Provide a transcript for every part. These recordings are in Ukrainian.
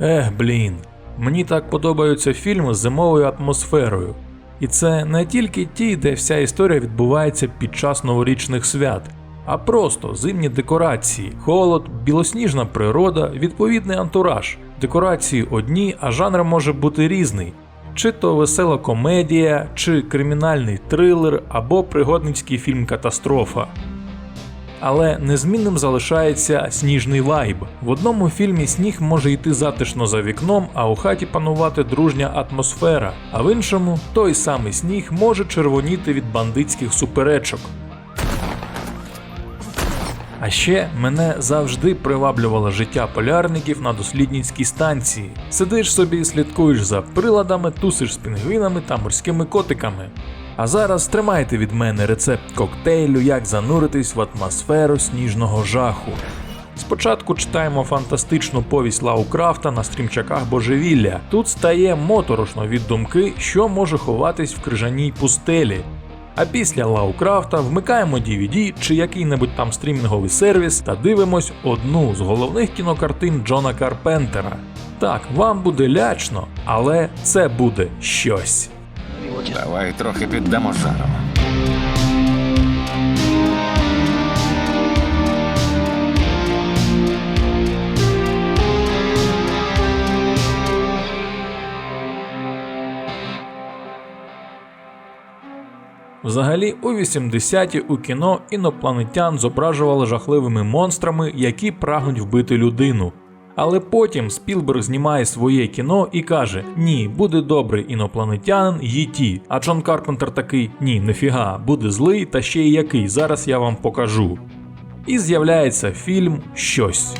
Ех, блін. Мені так подобаються фільми з зимовою атмосферою. І це не тільки ті, де вся історія відбувається під час новорічних свят, а просто зимні декорації, холод, білосніжна природа, відповідний антураж. Декорації одні, а жанр може бути різний. Чи то весела комедія, чи кримінальний трилер, або пригодницький фільм Катастрофа. Але незмінним залишається сніжний вайб. В одному фільмі сніг може йти затишно за вікном, а у хаті панувати дружня атмосфера, а в іншому той самий сніг може червоніти від бандитських суперечок. А ще мене завжди приваблювало життя полярників на дослідницькій станції. Сидиш собі, слідкуєш за приладами, тусиш з пінгвінами та морськими котиками. А зараз тримайте від мене рецепт коктейлю, як зануритись в атмосферу сніжного жаху. Спочатку читаємо фантастичну повість Лаукрафта на стрімчаках божевілля. Тут стає моторошно від думки, що може ховатись в крижаній пустелі. А після Лаукрафта вмикаємо DVD чи який-небудь там стрімінговий сервіс та дивимось одну з головних кінокартин Джона Карпентера. Так, вам буде лячно, але це буде щось. Давай трохи піддамо жару. Взагалі, у 80-ті у кіно інопланетян зображували жахливими монстрами, які прагнуть вбити людину. Але потім Спілберг знімає своє кіно і каже: Ні, буде добрий інопланетянин Єті. А Джон Карпентер такий: Ні, нефіга, буде злий та ще й який. Зараз я вам покажу. І з'являється фільм Щось.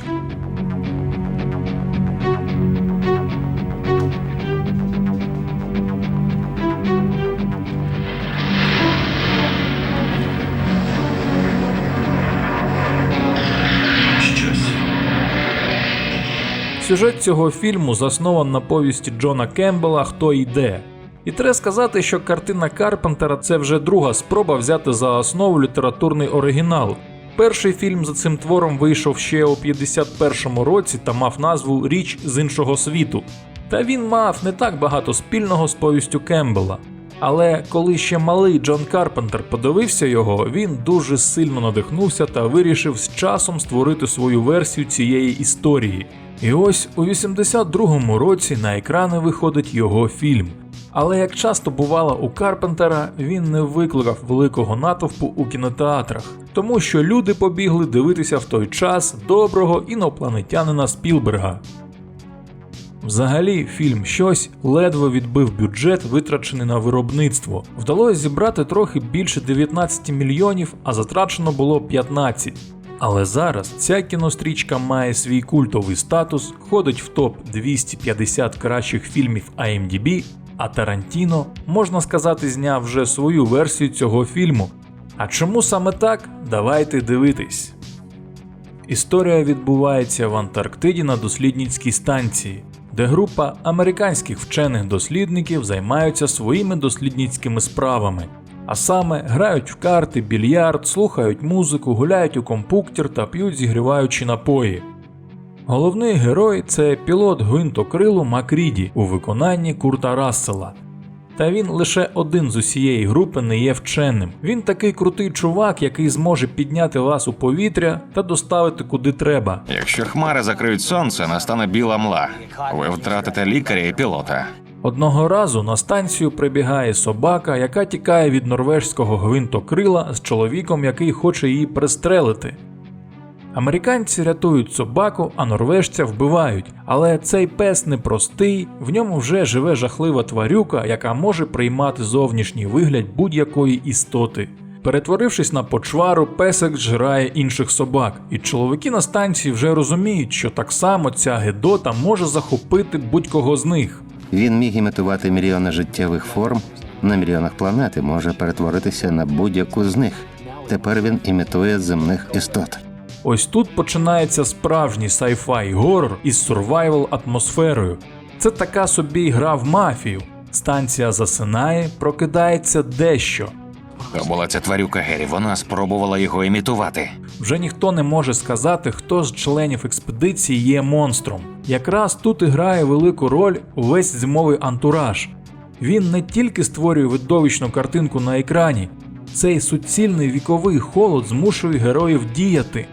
Сюжет цього фільму заснований на повісті Джона Кембела Хто йде. І треба сказати, що картина Карпентера це вже друга спроба взяти за основу літературний оригінал. Перший фільм за цим твором вийшов ще у 51-му році та мав назву Річ з іншого світу. Та він мав не так багато спільного з повістю Кембела. Але коли ще малий Джон Карпентер подивився його, він дуже сильно надихнувся та вирішив з часом створити свою версію цієї історії. І ось у 82-му році на екрани виходить його фільм. Але як часто бувало у Карпентера, він не викликав великого натовпу у кінотеатрах, тому що люди побігли дивитися в той час доброго інопланетянина Спілберга. Взагалі, фільм щось ледве відбив бюджет, витрачений на виробництво. Вдалося зібрати трохи більше 19 мільйонів, а затрачено було 15. Але зараз ця кінострічка має свій культовий статус, входить в топ 250 кращих фільмів IMDb, а Тарантіно, можна сказати, зняв вже свою версію цього фільму. А чому саме так? Давайте дивитись. Історія відбувається в Антарктиді на дослідницькій станції, де група американських вчених дослідників займаються своїми дослідницькими справами, а саме грають в карти, більярд, слухають музику, гуляють у компуктір та п'ють зігріваючі напої. Головний герой це пілот гвинтокрилу Макріді у виконанні Курта Рассела. Та він лише один з усієї групи не є вченим. Він такий крутий чувак, який зможе підняти вас у повітря та доставити куди треба. Якщо хмари закриють сонце, настане біла мла. Ви втратите лікаря і пілота. Одного разу на станцію прибігає собака, яка тікає від норвежського гвинтокрила з чоловіком, який хоче її пристрелити. Американці рятують собаку, а норвежця вбивають. Але цей пес непростий, в ньому вже живе жахлива тварюка, яка може приймати зовнішній вигляд будь-якої істоти. Перетворившись на почвару, песик жирає інших собак, і чоловіки на станції вже розуміють, що так само ця гедота може захопити будь-кого з них. Він міг імітувати мільйони життєвих форм на мільйонах планет і може перетворитися на будь-яку з них. Тепер він імітує земних істот. Ось тут починається справжній sci-fi горор із сурвайвал атмосферою. Це така собі гра в мафію. Станція засинає, прокидається дещо. То була ця тварюка Гері, вона спробувала його імітувати. Вже ніхто не може сказати, хто з членів експедиції є монстром. Якраз тут і грає велику роль увесь зимовий антураж. Він не тільки створює видовищну картинку на екрані, цей суцільний віковий холод змушує героїв діяти.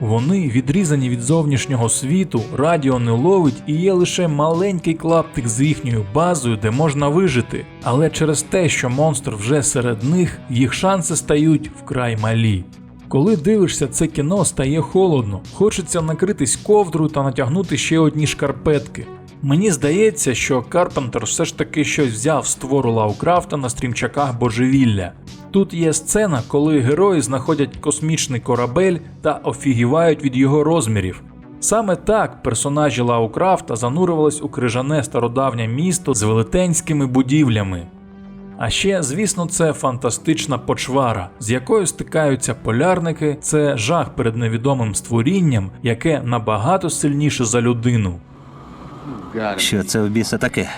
Вони відрізані від зовнішнього світу, радіо не ловить і є лише маленький клаптик з їхньою базою, де можна вижити. Але через те, що монстр вже серед них, їх шанси стають вкрай малі. Коли дивишся це кіно, стає холодно, хочеться накритись ковдрою та натягнути ще одні шкарпетки. Мені здається, що Карпентер все ж таки щось взяв з твору Лаукрафта на стрімчаках божевілля. Тут є сцена, коли герої знаходять космічний корабель та офігівають від його розмірів. Саме так персонажі Лаукрафта занурювались у крижане стародавнє місто з велетенськими будівлями. А ще, звісно, це фантастична почвара, з якою стикаються полярники. Це жах перед невідомим створінням, яке набагато сильніше за людину. Що це в біса таке?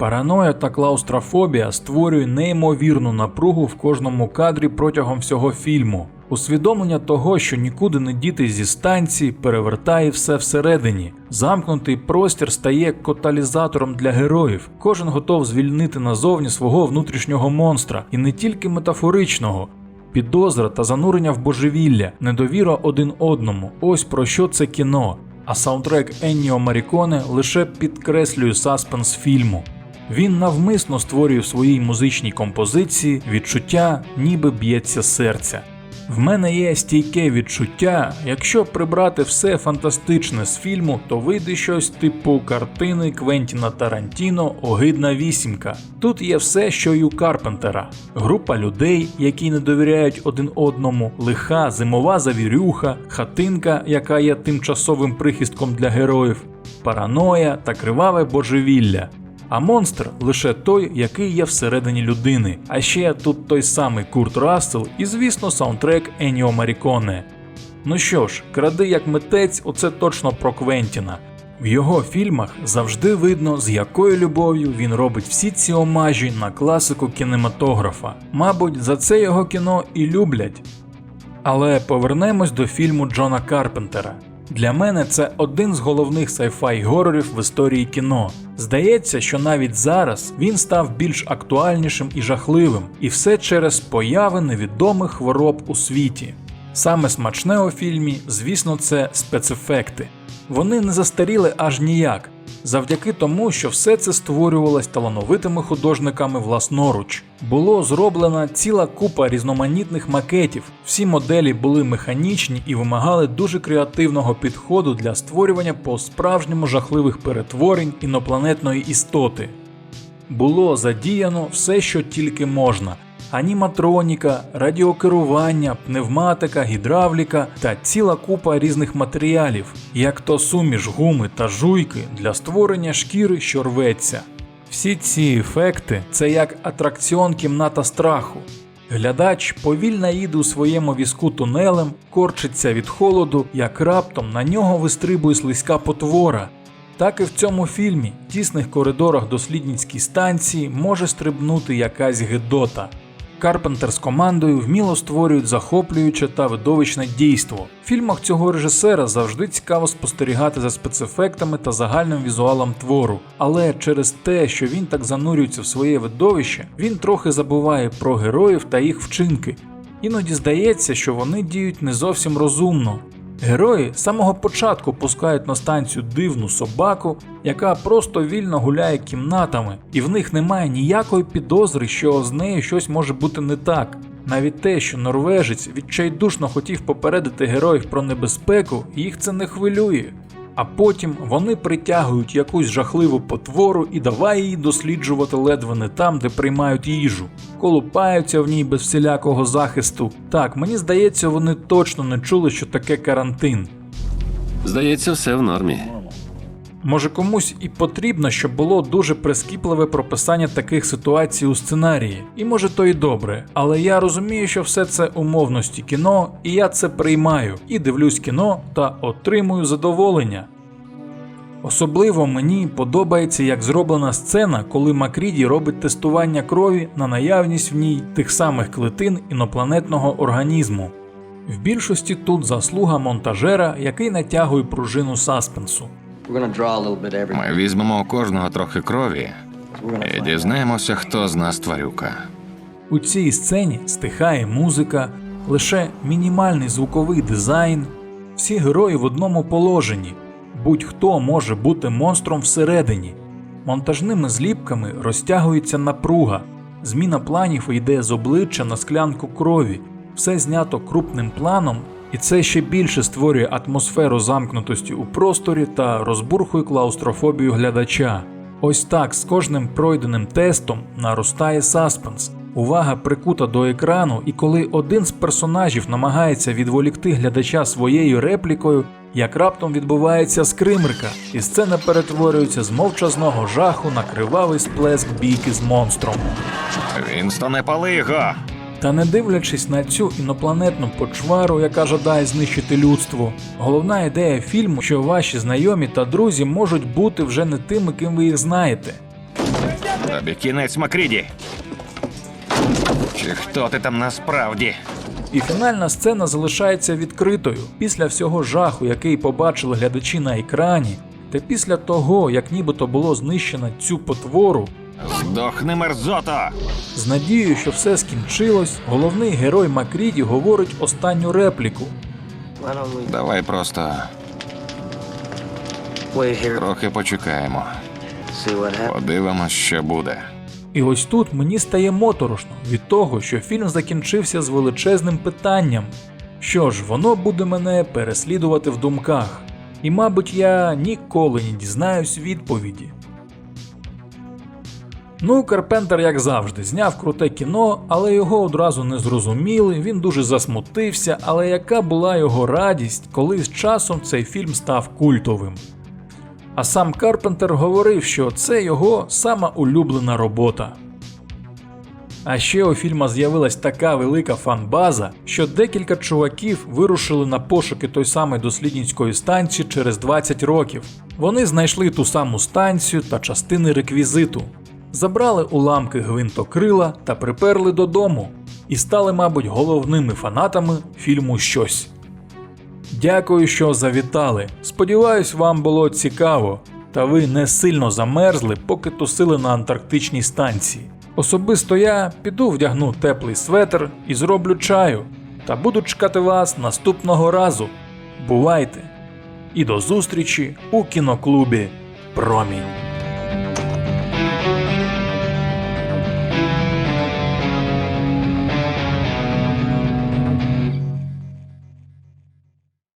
Параноя та клаустрофобія створює неймовірну напругу в кожному кадрі протягом всього фільму. Усвідомлення того, що нікуди не діти зі станції, перевертає все всередині. Замкнутий простір стає каталізатором для героїв. Кожен готов звільнити назовні свого внутрішнього монстра, і не тільки метафоричного. Підозра та занурення в божевілля, недовіра один одному. Ось про що це кіно. А саундтрек Енніо Маріконе лише підкреслює саспенс фільму. Він навмисно створює в своїй музичній композиції відчуття, ніби б'ється серця. В мене є стійке відчуття, якщо прибрати все фантастичне з фільму, то вийде щось типу картини Квентіна Тарантіно Огидна вісімка. Тут є все, що й у Карпентера: група людей, які не довіряють один одному, лиха зимова завірюха, хатинка, яка є тимчасовим прихистком для героїв, параноя та криваве божевілля. А монстр лише той, який є всередині людини. А ще тут той самий Курт Рассел і, звісно, саундтрек Еніо Маріконе. Ну що ж, кради як митець, оце точно про Квентіна. В його фільмах завжди видно, з якою любов'ю він робить всі ці омажі на класику кінематографа. Мабуть, за це його кіно і люблять. Але повернемось до фільму Джона Карпентера. Для мене це один з головних sci-fi горорів в історії кіно. Здається, що навіть зараз він став більш актуальнішим і жахливим, і все через появи невідомих хвороб у світі. Саме смачне у фільмі, звісно, це спецефекти. Вони не застаріли аж ніяк, завдяки тому, що все це створювалось талановитими художниками власноруч. Було зроблена ціла купа різноманітних макетів. Всі моделі були механічні і вимагали дуже креативного підходу для створювання по-справжньому жахливих перетворень інопланетної істоти. Було задіяно все, що тільки можна: аніматроніка, радіокерування, пневматика, гідравліка та ціла купа різних матеріалів, як то суміш гуми та жуйки для створення шкіри, що рветься. Всі ці ефекти це як атракціон кімната страху. Глядач повільно їде у своєму візку тунелем, корчиться від холоду, як раптом на нього вистрибує слизька потвора. Так і в цьому фільмі, в тісних коридорах дослідницькій станції може стрибнути якась гидота. Карпентер з командою вміло створюють захоплююче та видовищне дійство. В фільмах цього режисера завжди цікаво спостерігати за спецефектами та загальним візуалом твору, але через те, що він так занурюється в своє видовище, він трохи забуває про героїв та їх вчинки. Іноді здається, що вони діють не зовсім розумно. Герої з самого початку пускають на станцію дивну собаку, яка просто вільно гуляє кімнатами, і в них немає ніякої підозри, що з нею щось може бути не так. Навіть те, що норвежець відчайдушно хотів попередити героїв про небезпеку, їх це не хвилює. А потім вони притягують якусь жахливу потвору і давай її досліджувати ледве не там, де приймають їжу, колупаються в ній без всілякого захисту. Так, мені здається, вони точно не чули, що таке карантин. Здається, все в нормі. Може комусь і потрібно, щоб було дуже прискіпливе прописання таких ситуацій у сценарії, і може то й добре, але я розумію, що все це умовності кіно, і я це приймаю, і дивлюсь кіно та отримую задоволення. Особливо мені подобається, як зроблена сцена, коли Макріді робить тестування крові на наявність в ній тих самих клетин інопланетного організму. В більшості тут заслуга монтажера, який натягує пружину саспенсу. Ми візьмемо у кожного трохи крові і дізнаємося, хто з нас тварюка. У цій сцені стихає музика, лише мінімальний звуковий дизайн, всі герої в одному положенні. Будь-хто може бути монстром всередині. Монтажними зліпками розтягується напруга, зміна планів йде з обличчя на склянку крові, все знято крупним планом, і це ще більше створює атмосферу замкнутості у просторі та розбурхує клаустрофобію глядача. Ось так з кожним пройденим тестом наростає саспенс. Увага прикута до екрану, і коли один з персонажів намагається відволікти глядача своєю реплікою, як раптом відбувається скримерка, і сцена перетворюється з мовчазного жаху на кривавий сплеск бійки з монстром. Вінстоне пали його! Та не дивлячись на цю інопланетну почвару, яка жадає знищити людство, головна ідея фільму, що ваші знайомі та друзі можуть бути вже не тими, ким ви їх знаєте. Тобі кінець Макріді! Чи хто ти там насправді? І фінальна сцена залишається відкритою після всього жаху, який побачили глядачі на екрані, та після того, як нібито було знищено цю потвору, Здохни мерзото! з надією, що все скінчилось, головний герой Макріді говорить останню репліку. Давай просто трохи почекаємо. Подивимось, що буде. І ось тут мені стає моторошно від того, що фільм закінчився з величезним питанням. Що ж, воно буде мене переслідувати в думках, і, мабуть, я ніколи не дізнаюсь відповіді. Ну, Карпентер, як завжди, зняв круте кіно, але його одразу не зрозуміли, він дуже засмутився, але яка була його радість, коли з часом цей фільм став культовим. А сам Карпентер говорив, що це його сама улюблена робота. А ще у фільма з'явилась така велика фанбаза, що декілька чуваків вирушили на пошуки той самої дослідницької станції через 20 років. Вони знайшли ту саму станцію та частини реквізиту, забрали уламки гвинтокрила та приперли додому, і стали, мабуть, головними фанатами фільму Щось. Дякую, що завітали. Сподіваюсь, вам було цікаво, та ви не сильно замерзли, поки тусили на антарктичній станції. Особисто я піду вдягну теплий светр і зроблю чаю, та буду чекати вас наступного разу. Бувайте! І до зустрічі у кіноклубі Промінь.